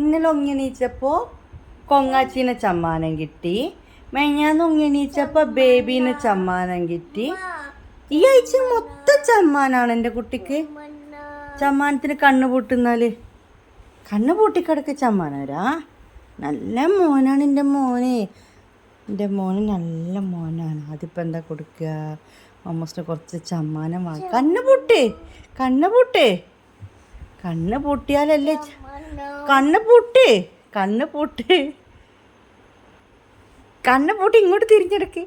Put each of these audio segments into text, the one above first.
ഇന്നലെ ഒങ്ങിണീച്ചപ്പോൾ കൊങ്ങാച്ചീനെ ചമ്മാനം കിട്ടി. മെഞ്ഞാന്ന് ഒങ്ങിണീച്ചപ്പോൾ ബേബീനെ ചമ്മാനം കിട്ടി. ഈ ആഴ്ച മൊത്തം ചമ്മാനാണ് എന്റെ കുട്ടിക്ക്. ചമ്മാനത്തിന് കണ്ണ് പൂട്ടുന്നാൽ. കണ്ണ് പൂട്ടിക്കിടക്ക് ചമ്മാനവരാ നല്ല മോനാണ് എന്റെ മോനെ. എന്റെ മോന് നല്ല മോനാണ്. അതിപ്പോൾ എന്താ കൊടുക്കുക മമ്മസിന് കുറച്ച് ചമ്മാനം വാങ്ങി. കണ്ണ് പൂട്ടേ. കണ്ണ് പൂട്ടേ. കണ്ണ് പൂട്ടിയാലല്ലേ കണ്ണ് പൊട്ടി കണ്ണ് പൊട്ടി. കണ്ണ് പൂട്ടി ഇങ്ങോട്ട് തിരിഞ്ഞെടുക്ക്.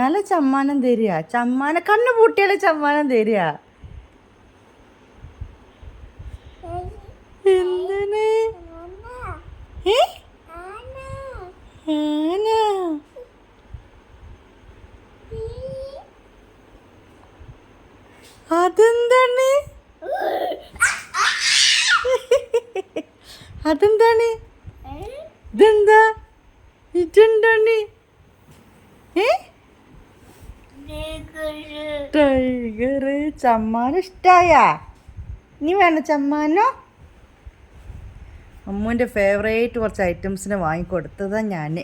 നല്ല ചമ്മാനം തരിക. ചമ്മാനം കണ്ണ് പൂട്ടിയാലേ ചമ്മാനം തരിക. എന്താണ് അതെന്താണ്? അതെന്താണ്? ഇതെന്താ? ഇതെന്താണ്? ഏ? ടൈഗർ ചമ്മാനം ഇഷ്ടായ. ഇനി വേണം ചമ്മാനോ? അമ്മുവിന്റെ ഫേവറേറ്റ് കുറച്ച് ഐറ്റംസിനെ വാങ്ങിക്കൊടുത്തതാ ഞാൻ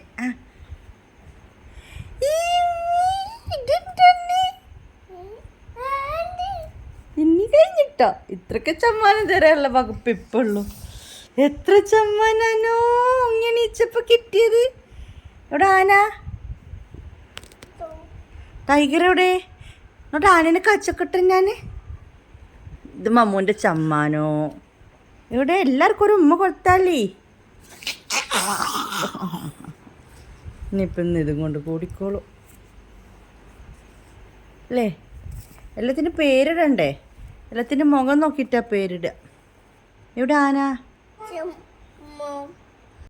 ഇനി കഴിഞ്ഞിട്ടോ? ഇത്രക്ക് ചമ്മാനം തരാനുള്ള വകുപ്പ് ഇപ്പുള്ളൂ എത്ര ചമ്മനോ ഇങ്ങനെ ഇച്ചപ്പോ കിട്ടിയത്? എവിടെ ആന? ടൈഗർ എവിടെ? എന്നിട്ട് ആനനെ കച്ചക്കെട്ട് ഞാൻ? ഇത് മമ്മൂന്റെ ചമ്മാനോ. ഇവിടെ എല്ലാവർക്കും ഒരു ഉമ്മ കൊടുത്താലേ. ഇനിയിപ്പം ഇതും കൊണ്ട് കൂടിക്കോളൂ. അല്ലേ? എല്ലാത്തിനും പേരിടണ്ടേ? എല്ലാത്തിന്റെ മുഖം നോക്കിയിട്ടാ പേരിടുക. ഇവിടെ ആന? 小猫